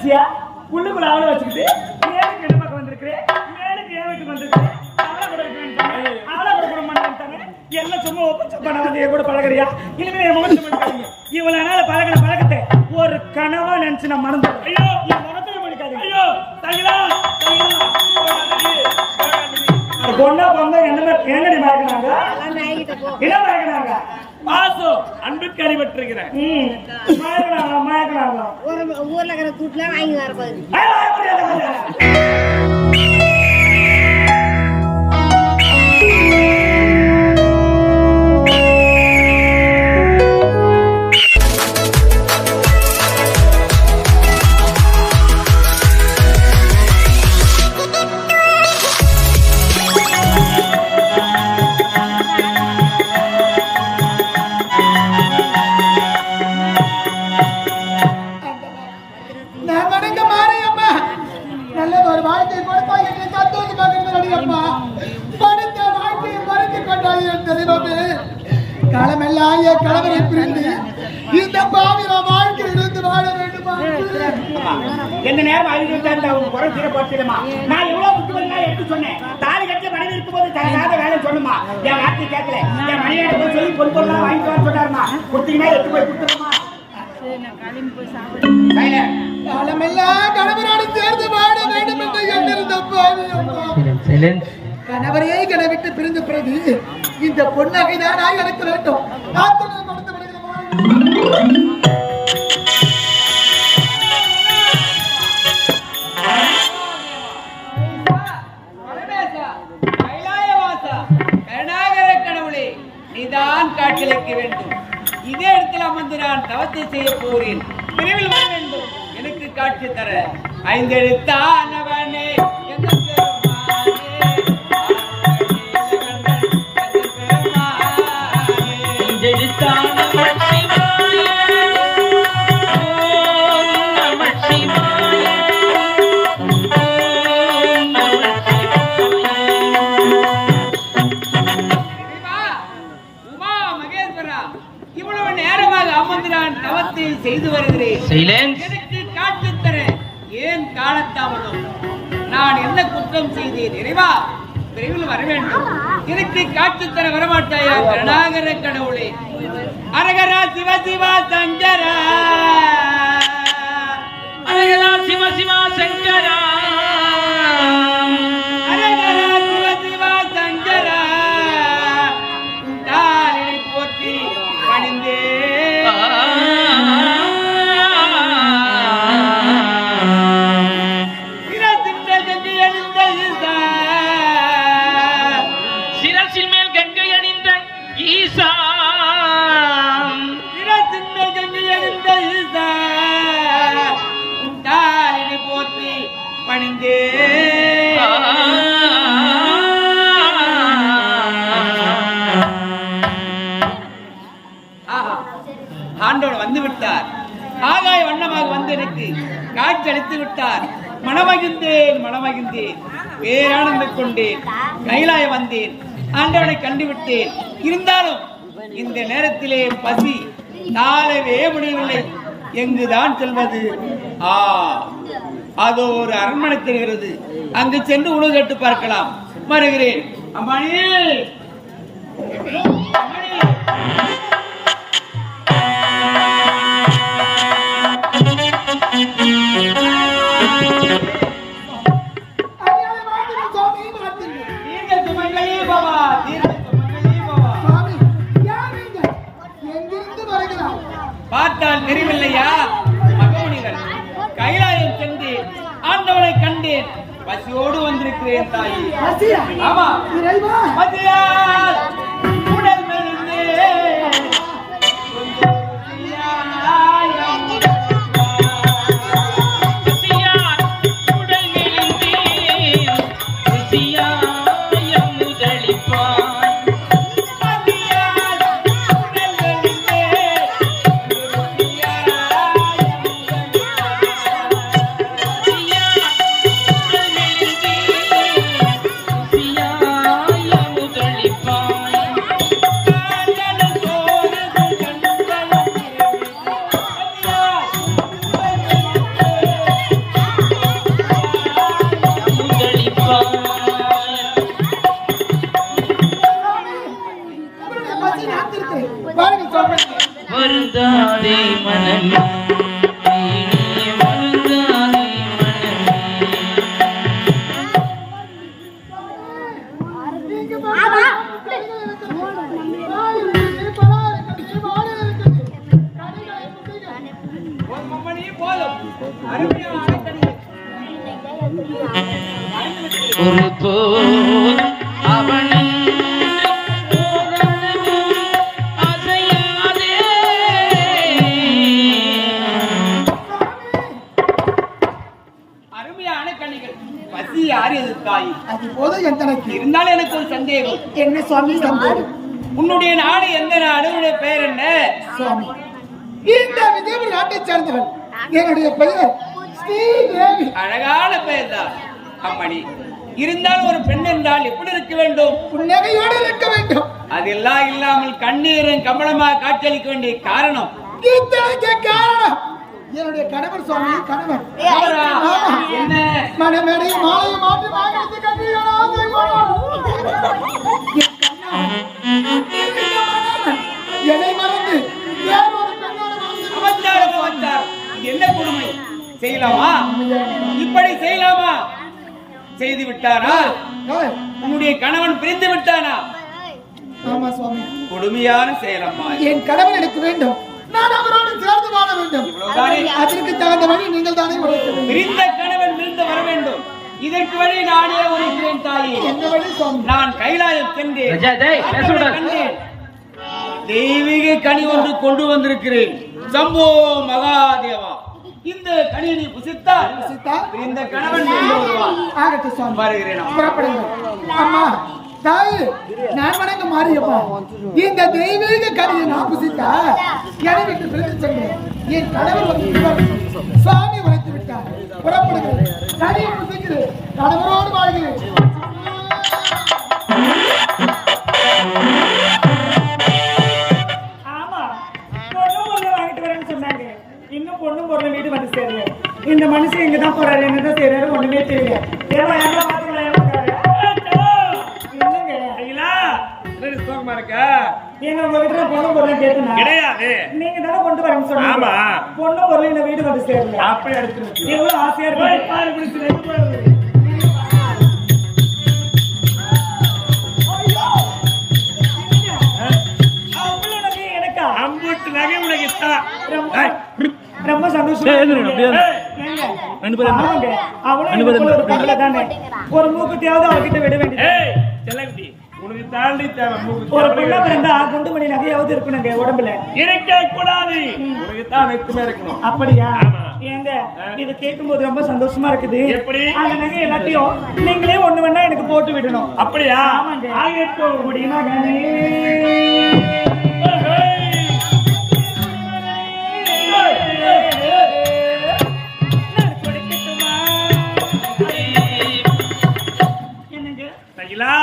நினைச்சியா உள்ளுக்குள்ள அவளை வச்சுக்கிட்டு மேலுக்கு என்ன பக்கம் வந்திருக்கிறேன் மேலுக்கு ஏன் வீட்டுக்கு வந்திருக்கிறேன் அவளை கூட இருக்க அவளை கூட என்ன சும்மா ஒப்பச்சம் பண்ண வந்து என் கூட பழகுறியா? இனிமே என் முகத்தை பண்ணிக்காதீங்க இவ்வளவு நாள் பழகின பழக்கத்தை ஒரு கனவா நினைச்சு நான் மறந்து ஐயோ! என் முகத்துல பண்ணிக்காதீங்க ஐயோ! தகிலா பொண்ணா பொண்ணா என்ன என்னடி மயக்கினாங்க என்ன மயக்கினாங்க பாசு அன்பிற்கு அறிவற்றுகிறேன் ஊர்ல இருக்கிற கூட்டுல வாங்கி வர போகுது. எந்த நேரம் அழுகிட்டு அந்த அவங்க குறை தீர நான் எவ்வளவு முக்கியமா எடுத்து சொன்னேன். தாலி கட்டி மனைவி இருக்கும்போது தனக்காக வேலை சொல்லுமா என் வார்த்தை கேட்கல. என் மனைவியோட போய் சொல்லி பொன் வாங்கிட்டு வர சொன்னாருமா? கொடுத்தீங்கன்னா எடுத்து போய் கொடுத்துருமா? சேர்ந்து வாழ வேண்டும் என்று எண்ணிருந்த பாவி அம்மா. கணவரையே கனவிட்டு பிரிந்த பிறகு இந்த பொன்னகை தான் எனக்கு வேண்டும். நீதான் காட்சியளிக்க வேண்டும். இதே இடத்தில் அமர்ந்து நான் தவத்தை செய்ய போகிறேன் விரைவில் வர வேண்டும். எனக்கு காட்சி தர. ஐந்தெழுத்தானவனே செய்து வருகிறேன். எனக்கு காட்சி தர ஏன் காலத்தாமதம்? நான் என்ன குற்றம் செய்தேன் இறைவா விரைவில் வர வேண்டும். எனக்கு காட்சி தர வரமாட்டாயா? கருணாகர கடவுளே. அரகரா சிவ சிவா சங்கரா. அரகரா சிவ சிவா சங்கரா. காட்சி அளித்து விட்டார் மனமகிழ்ந்தேன் மனமகிழ்ந்தேன். பேரானந்தம் கொண்டேன். கைலாய வந்தேன். ஆண்டவனை கண்டுவிட்டேன். இருந்தாலும் இந்த நேரத்திலே பசி நாளவே முடியவில்லை. எங்குதான் செல்வது? ஆ அதோ ஒரு அரண்மனை தெரிகிறது. அங்கு சென்று உணவு கேட்டு பார்க்கலாம். வருகிறேன். அம்மாணி அம்மாணி தெரியவில்லையா மகமுனிகள் கைலாயம் சென்று ஆண்டவனை கண்டேன். பசியோடு வந்திருக்கிறேன் தாயி. பசியா? ஆமா. ஒரு போல் அவன் இருந்தாலும் எனக்கு ஒரு சந்தேகம். என்ன சுவாமி? சந்தேகம். உன்னுடைய நாடு எந்த நாடு? உன்னுடைய பெயர் என்ன? சுவாமி. இந்த விஜயபுரி நாட்டை சேர்ந்தவன். என்னுடைய பெயர் ஸ்ரீதேவி. அழகான பெயர் தான் அம்மணி இருந்தாலும் ஒரு பெண் என்றால் எப்படி இருக்க வேண்டும்? புன்னகையோடு இருக்க வேண்டும். அதெல்லாம் இல்லாமல் கண்ணீரும் கமலமாக காட்சியளிக்க வேண்டிய காரணம். காரணம். என்னுடைய கணவர் சுவாமி கணவர். மணமேடை மாலை மாற்றி வாகனத்தை கட்டி என்னை மறந்து என்ன கொடுமை? செய்யலாமா? இப்படி செய்யலாமா? செய்து விட்டாரா ஏய், உன்னுடைய கணவன் பிரிந்து விட்டானா ஆமா சுவாமி. கொடுமையான செயலம்மா என் கணவன் எனக்கு வேண்டும். நான் அவரோடு சேர்ந்து வாழ வேண்டும். இவ்வளவுதானே? அதற்கு தகுந்த வழி நீங்கள் தானே உழைக்க வேண்டும். பிரிந்த கணவன் விருந்து வர வேண்டும். இதற்கு வழி நானே உரைக்கிறேன் தாயே. நான் கைலாயம் சென்றேன். தெய்வீக கனி ஒன்று கொண்டு வந்திருக்கிறேன். சம்போ மகாதேவா. இந்த கனியை நீ புசித்தால் சீதா இந்த கணவன் ஆகட்டும் சுவாமி. வருகிறேன் புறப்படுங்க அம்மா தாய் நான் வணங்க மாறியப்பா இந்த தெய்வீக கதையை நான் புசித்தா என்னை விட்டு பிரித்து சென்றேன் என் கணவர் வந்து. சாமி வளைத்து விட்டார். புறப்படுகிறேன் கனியை புசிக்கிறேன். கணவரோடு வாழ்கிறேன். தான் போறாரு என்னதான் செய்யறாரு ஒண்ணுமே தெரியல ஏமா என்ன பொண்ணு பொருளை கேட்டுனா கிடையாது நீங்க தானே கொண்டு வரேன்னு சொன்னீங்க ஆமா. பொண்ணு பொருள் இந்த வீடு வந்து சேரல அப்படி எடுத்து எவ்வளவு ஆசையா இருக்கு ரொம்ப சந்தோஷமா ஏய், இருக்கு. அப்படியே இரு. ஏங்க? ரெண்டு பேரும் என்ன? அவளும் ரெண்டு பேரும் தானே. ஒரு மூக்குத்தியாவது அவகிட்ட விட வேண்டியது. ஏய் செல்லகுட்டி உனக்கு தாண்டி தேவை மூக்கு ஒரு. பொண்ணை பிறந்தா குண்டுமணி நகையாவது இருக்கணுங்க உடம்புல. இருக்கே கூடாது. உனக்கு தான் இருக்கணும். அப்படியா. ஏங்க இது கேட்கும்போது ரொம்ப சந்தோஷமா இருக்குது. எப்படி? அந்த நகை எல்லாத்தையும் நீங்களே ஒண்ணு வேணா எனக்கு போட்டு விடணும். அப்படியா? ஆமாங்க. முடியுமா சகிலா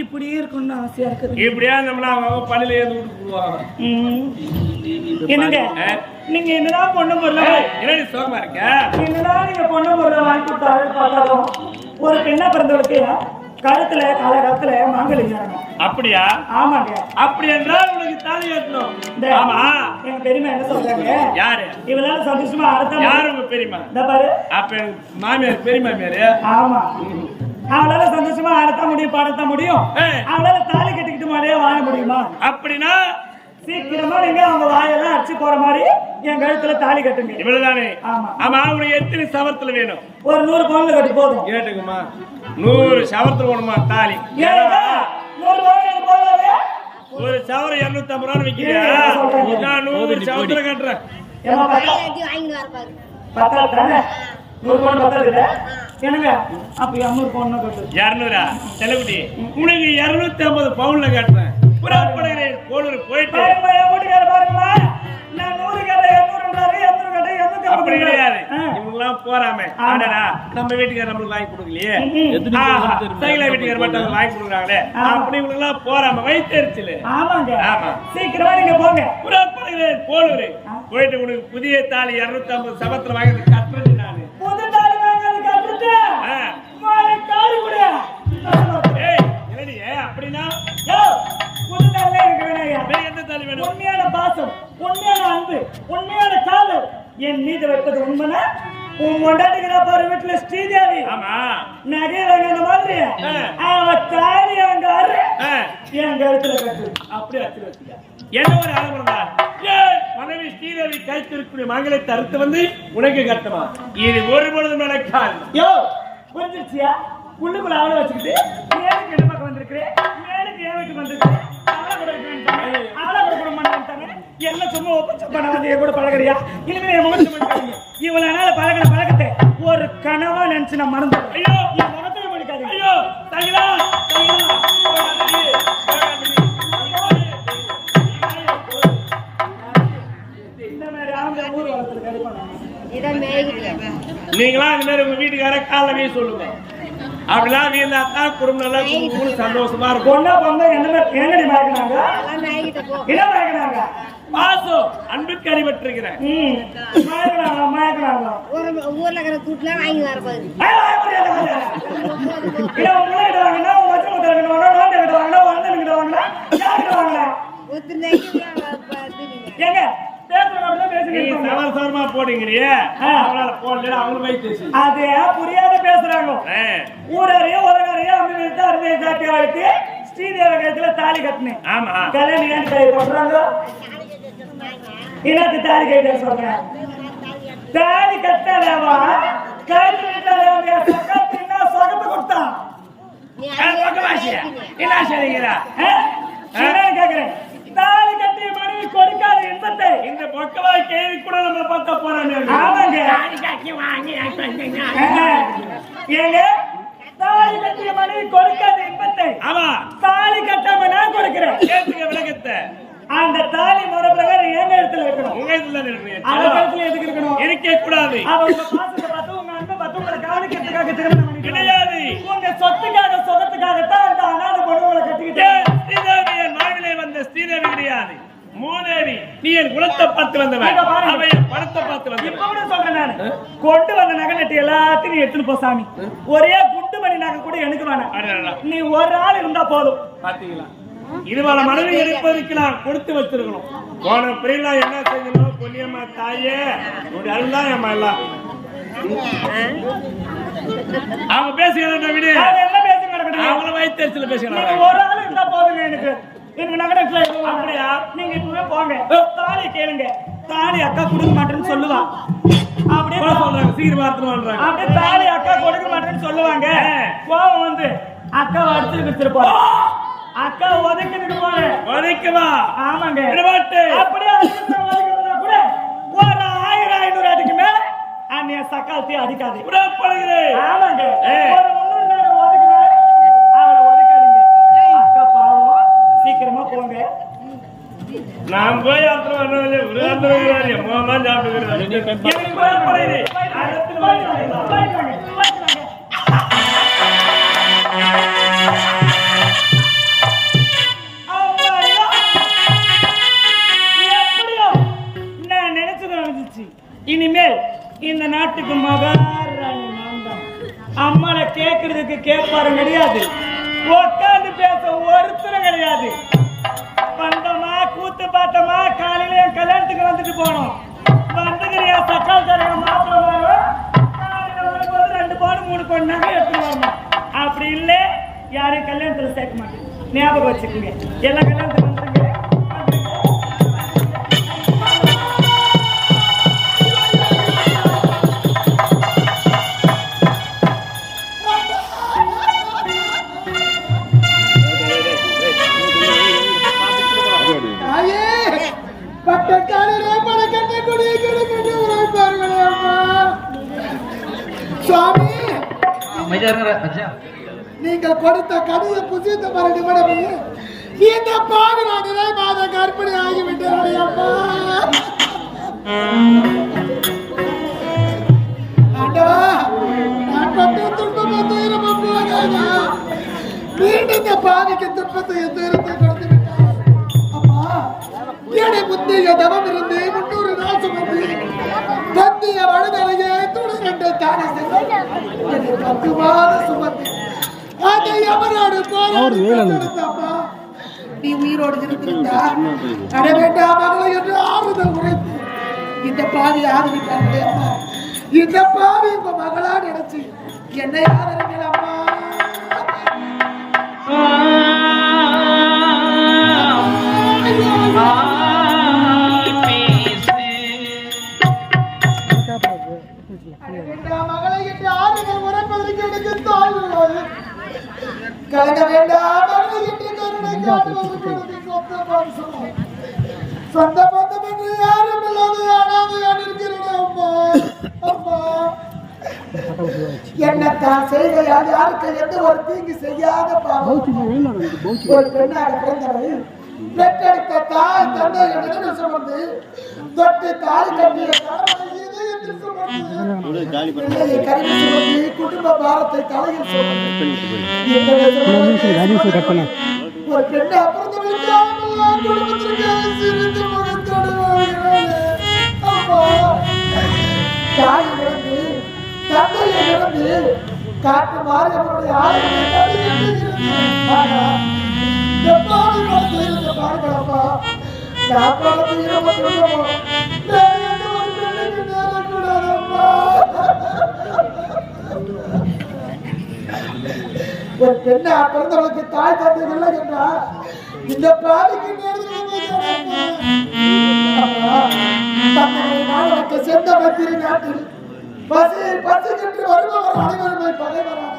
இப்படி இருக்கணும்னு ஆசையா இருக்குது. இப்படியா நம்மள அவங்க பள்ளியில ஏந்து விட்டு போடுவாங்க. என்னங்க? நீங்க என்னதான் பொண்ணு பொருளை என்னடி சோகமா இருக்க? என்னதான் நீங்க பொண்ணு பொருளை வாங்கி கொடுத்தாலும் பார்த்தாலும் ஒரு பெண்ணா பிறந்தவளுக்கு கழுத்துல காலகாலத்துல மாங்கல்யம் அப்படியா? ஆமாங்க. அப்படி என்றால் உனக்கு தாலி இந்த ஆமா. எங்க பெரியமா என்ன சொல்றாங்க? யாரு? இவளால சந்தோஷமா அடுத்த யாரு உங்க பெரியம்மா? இந்த பாரு. அப்ப மாமியார் பெரிய மாமியாரு ஆமா. அவளால சந்தோஷமா ஆடத்தான் முடியும் பாடத்தான் முடியும். அவளால தாலி கட்டிக்கிட்டு மாதிரியே வாழ முடியுமா? அப்படின்னா? சீக்கிரமா நீங்க அவங்க வாயெல்லாம் அடிச்சு போற மாதிரி என் கழுத்துல தாலி கட்டுங்க. இவ்வளவுதானே? ஆமா. ஆமா உனக்கு எத்தனை சவரத்துல வேணும்? ஒரு நூறு பவுன்ல கட்டி போதும். கேட்டுக்குமா? நூறு சவரத்துல போடுமா தாலி? ஏன்னா, நூறு பவுன் எனக்கு போதாது? ஒரு சவரம் இருநூத்தி ஐம்பது ரூபா விற்கிறியா ஏய், சொல்றேன். நான் நூறு சவரத்துல கட்டுறேன். ஏம்மா, பத்தா- எல்லாத்தையும் வாங்கிட்டு வர பாரு. பத்தாது தானே? நூறு பவுன் பத்தாது அப்ப இரநூறு பவுன் கட்டு. இருநூறா? உனக்கு இருநூத்தி ஐம்பது பவுன்ல கட்டுறேன். புறப்படுகிறேன் கோளூர் போயிட்டு. நான் நூறு அப்படி கிடையாது. இவங்க எல்லாம் போறாம. ஆமா. ஆடடா நம்ம வீட்டுக்கார நம்மளுக்கு வாங்கி கொடுக்கலையே. வீட்டுக்கார மட்டும் வாங்கி கொடுக்குறாங்களே. அப்படி இவங்க எல்லாம் போறாம வயிற்றுச்சல் ஆமாங்க. ஆமா. சீக்கிரமா நீங்க போங்க. புறப்படுகிறேன் கோளூர் போயிட்டு உனக்கு புதிய தாலி இருநூத்தி ஐம்பது சபத்துல வாங்கி யோ, புது தாலி எனக்கு வேணாயா வேற எந்த தாலி வேணும்? உண்மையான பாசம் உண்மையான அன்பு உண்மையான காதல். என் மீது வைப்பது உண்மைனா உன் பொண்டாட்டிக்கிறா பாரு வீட்டுல ஸ்ரீதேவி. ஆமா. நகை வாங்க அந்த மாதிரி. அவ தாலி அங்க என் கழுத்துல கட்டு. அப்படியே வச்சு என்ன ஒரு ஆலமரம்டா ஏன் மனைவி ஸ்ரீதேவி கைத்திருக்கூடிய மங்களத்தை அறுத்து வந்து உனக்கு கட்டமா? இது ஒரு பொழுதும் நடக்காது யோ புரிஞ்சிருச்சியா? உள்ளுக்குள்ள அவளை வச்சுக்கிட்டு மேலுக்கு என்ன பக்கம் வந்திருக்கிறேன். மேலுக்கு ஏன் வீட்டுக்கு வந்திருக்கிறேன். அவளை கூட இருக்கேன்ட்டாங்க அவளை கூட கூட மாட்டேன்ட்டாங்க எல்லாம் சும்மா ஒப்பச்ச பண்ண வந்து என் கூட பழகுறியா? இனிமே என் முகத்தை பண்ணிக்காதீங்க இவ்வளவு நாள் பழகின பழக்கத்தை ஒரு கனவா நினைச்சு நான் மறந்து ஐயோ. என் முகத்தை பண்ணிக்காதீங்க ஐயோ. தகிலா தகிலா இந்த மாதிரி ஆம்பளை ஊர் வளர்த்துல கருப்பாங்க இதான் மேய்கிட்டியா நீங்களா இந்த மாதிரி உங்க வீட்டுக்கார காலைல வீ சொல்லுங்க. அப்படிலாம் வீந்தா தான் குடும்பம் நல்லா குடும்பம் சந்தோஷமா இருக்கும். பொண்ணா பொண்ணா என்ன என்னடி போ. என்ன மயக்கினாங்க பாசம் அன்புக்கு அடிபட்டிருக்கிறேன் ம். மயக்கினாங்க மயக்கினாங்க ஊர் ஊர்ல இருக்கிற துட்டுலாம் வாங்கி வர ஐயோ. இல்ல, கிட்ட வாங்கினா, உன் மச்சான் முத்தார வாங்கினா, நோண்டை கிட்ட வாங்கினா? ஒருத்தர் ஏங்க, பேசுறவங்க அப்படிதான் பேசிட்டு நீங்க இருப்பாங்க. சவர சவரமா போடுங்கிறியே அவங்களால போடல அவங்களும் வயிற்று அது புரியாத பேசுறாங்க. ஊரறிய உலகறிய அம்மி வைத்து அறுவை சாட்டி அழைத்து ஸ்ரீதேவி கழுத்துல தாலி கட்டினேன். ஆமா. கல்யாணம் ஏன் கை போடுறாங்க? என்னத்து தாலி கட்ட சொல்றேன். தாலி கட்டாதவா கழுத்துல சக்கத்தின்னா சொகத்தை கொடுத்தான் என்ன? என்ன கேக்குறேன். தாலி கட்டிய மனைவி கொடுக்காத இன்பத்தை இந்த பக்கவா கேள்வி கூட நம்ம பார்க்க போறோம் ஆமாங்க. ஏங்க? தாலி கட்டிய மனைவி கொடுக்காத இன்பத்தை ஆமா. தாலி கட்டாம நான் கொடுக்கிறேன். கேட்டுக்க விளக்கத்தை. அந்த தாலி முறை பிரகாரம் எங்க இடத்துல இருக்கணும். உங்க இதுல இருக்கு? அந்த இடத்துல எதுக்கு இருக்கணும்? இருக்க கூடாது. அவ உங்க பாசத்தை பார்த்து உங்க அன்பை பார்த்து உங்களை கவனிக்கிறதுக்காக திருமணம். கிடையாது. உங்க சொத்துக்காக மூதேவி நீ என் குலத்தை பார்த்து வந்தவன். அவன் என் பார்த்து இப்ப வந்தவன் கூட சொல்றேன் நானு. கொண்டு வந்த நகை நட்டு எல்லாத்தையும் எடுத்துட்டு போ சாமி. ஒரே குண்டு மணி நகை கூட எனக்கு வேணாம். நீ ஒரு ஆள் இருந்தா போதும். பாத்தீங்களா? இதுவரை மனைவி எடுப்பதற்கு நான் கொடுத்து வச்சிருக்கணும். போன பிரியலா என்ன செஞ்சணும் பொன்னியம்மா தாயே உடைய அருள்தான் என் எல்லாம். அவங்க பேசுகிறத விடு அவங்கள வயிற்றுல பேசுகிறாங்க ஒரு ஆள் இருந்தா போதுங்க எனக்கு. எனக்கு நகை நட்டுல எதுவும் அப்படியா? நீங்க இப்பவே போங்க. தாலி கேளுங்க. தாலி அக்கா கொடுக்க மாட்டேன்னு சொல்லுவா. அப்படியே போட சொல்றாங்க சீக்கிரம் பார்த்துட்டு அப்படியே தாலி அக்கா கொடுக்க மாட்டேன்னு சொல்லுவாங்க. கோவம் வந்து அக்கா அடிச்சு வச்சிருப்போம் அக்கா ஒதுக்கிட்டு போன வதைக்கவா ஆமாங்க. அப்படியே கூட ஒரு ஆயிரம் ஐநூறு அடிக்கு மேல அந்நிய சக்காலத்தையே அடிக்காது. ஆமாங்க ஏய். ஒரு முன்னூறு நானூறு ஒதுக்குறேன் அவளை ஒதுக்காதீங்க அக்கா பாவம் சீக்கிரமா போங்க. நான் போய் அப்புறம் வரவில்லை அப்புறம் எம்மா சாப்பிடுகிறேன் கடித புசித்த மரடி மடமே இந்த பாவி நான் நிலை மாத கர்ப்பிணி ஆகிவிட்டேன் அம்மா ஆண்டவா நான் பட்ட துன்பம் துயரம் போகாதா. மீண்டும் இந்த பாவிக்கு துன்பத்தை துயரத்தை கொடுத்து விட்டார் அப்பா என்னை புத்திய தவம் இருந்து முன்னூறு நாள் சுமந்து பத்திய வழுதலையே துணிரண்டை தானே சென்று பத்து மாதம் சுமந்து போராடி பெற்றெடுத்தம்மா. நீ உயிரோடு இருந்திருந்தார் அட வேண்டாம் மகளை என்று ஆறுதல் உரைத்து இந்த பாவி ஆதரிப்பார்களே அம்மா. இந்த பாவி உங்க மகளா நினைச்சு என்னை ஆதரிங்கள் சொந்த பந்தம் என்று யாரும் இல்லாத அனாதையாக இருக்கிறேன் அம்மா. அம்மா. என்னத்தான் செய்த? யாருக்கு எந்த ஒரு தீங்கு செய்யாத பாவம். ஒரு பெண்ணாக பிறந்தவள் பெற்றெடுத்த தாய் தந்தை என்று சுமந்து தொட்டு தாய் கட்டிய குடும்ப பாரத்தை தலையில் சுமந்து ஒரு பெண்ணை பிறந்தவளுக்கு குடும்பத்திற்கு தாய் இழந்து தந்தையை இழந்து காட்டு மாறி அவருடைய பாருங்களப்பா நான் பணத்தை ஒரு பெண்ணுக்கு பிறந்தவளுக்கு தாய் தந்தை இல்லை என்றா இந்த சென்ற மத்திய நாட்டில் பசி பசிக்கிட்டு வருபவர் அனைவருமே பகைவரான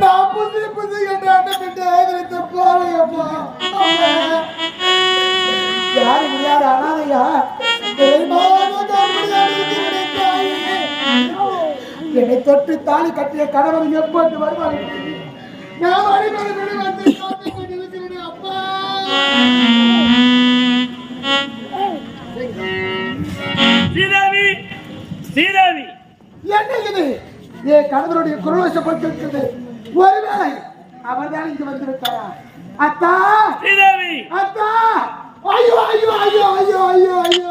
நான் புது புது என்ற அண்ணன் ஆதரித்த பாவையப்பா யாரு யார் அனாதையா என்னை தொட்டு தாலி கட்டிய கணவன் எப்போது வருவார் நான் அடிப்படை வந்து அப்பா ஸ்ரீதேவி ஸ்ரீதேவி. என்ன இது? என் கணவருடைய குரலோசப்பட்டிருக்கிறது ஒருவேளை அவர்தான் இங்கு வந்து விட்டாரா அத்தா! ஸ்ரீதேவி. அத்தா! ஐயோ ஐயோ ஐயோ ஐயோ ஐயோ ஐயோ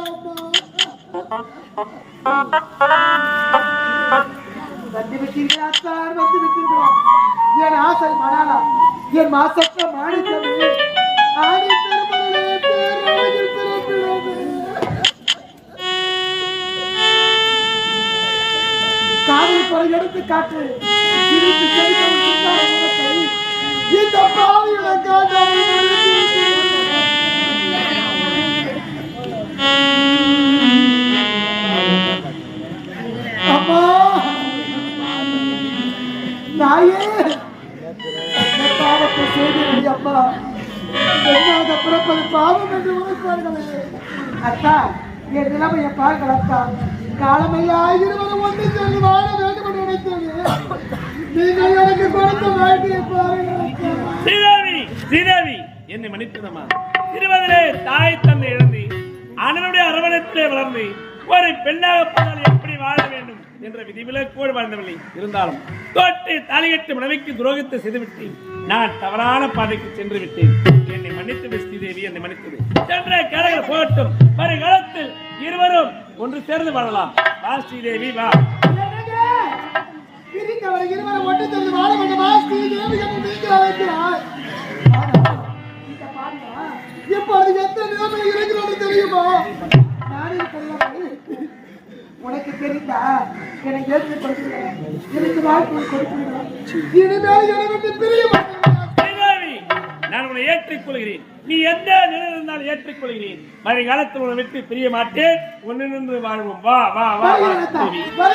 வந்து விட்டீர்களா அத்தா வந்து விட்டீர்களா என் ஆசை மணாலா. என் மாசற்ற மாணிக்கமே. ஆணி காதல் குறை எடுத்து காட்டு. இந்த பாவிகளை அம்மா. நாயே. பாவத்தை செய்தீர்கள் அம்மா. பிறப்பது பாவம் என்று அத்தா என் நிலைமையை பாருங்கள் காலமையா பெண்ணாக எப்படி வாழ வேண்டும் என்ற விதிவிலக்கோடு வாழ்ந்தவில்லை இருந்தாலும் தொட்டு தாலிகட்டு மனைவிக்கு துரோகத்தை செய்துவிட்டு நான் தவறான பாதைக்கு சென்று விட்டேன். என்னை மன்னித்து மன்னித்தது தேவி என்னை மன்னித்தது சென்ற கரைகள் போகட்டும். வருகாலத்தில் இருவரும் ஒன்று சேர்ந்து வாழலாம். வா ஸ்ரீதேவி வா. என்னங்க? பிரிந்தவரை இருவரும் ஒன்று சேர்ந்து வாழ வேண்டுமா? ஸ்ரீ தேவி என்று நீங்கள் அழைக்கிறார் இப்பொழுது எந்த நிலைமை இருக்கிறோம் தெரியுமா? நானே கிடையாது உனக்கு தெரிந்தா எனக்கு வாழ்க்கை கொடுக்கிறேன். இனிமேல் என்னை விட்டு பிரிய மாட்டேன். ஸ்ரீதேவி, நான் உன்னை ஏற்றுக்கொள்கிறேன். நீ எந்த நிலையில் இருந்தாலும் ஏற்றுக்கொள்கிறேன். வருங்காலத்தில் உன்னை விட்டு பிரிய மாட்டேன். ஒன்னிருந்து வாழ்வோம். வா வா வா வா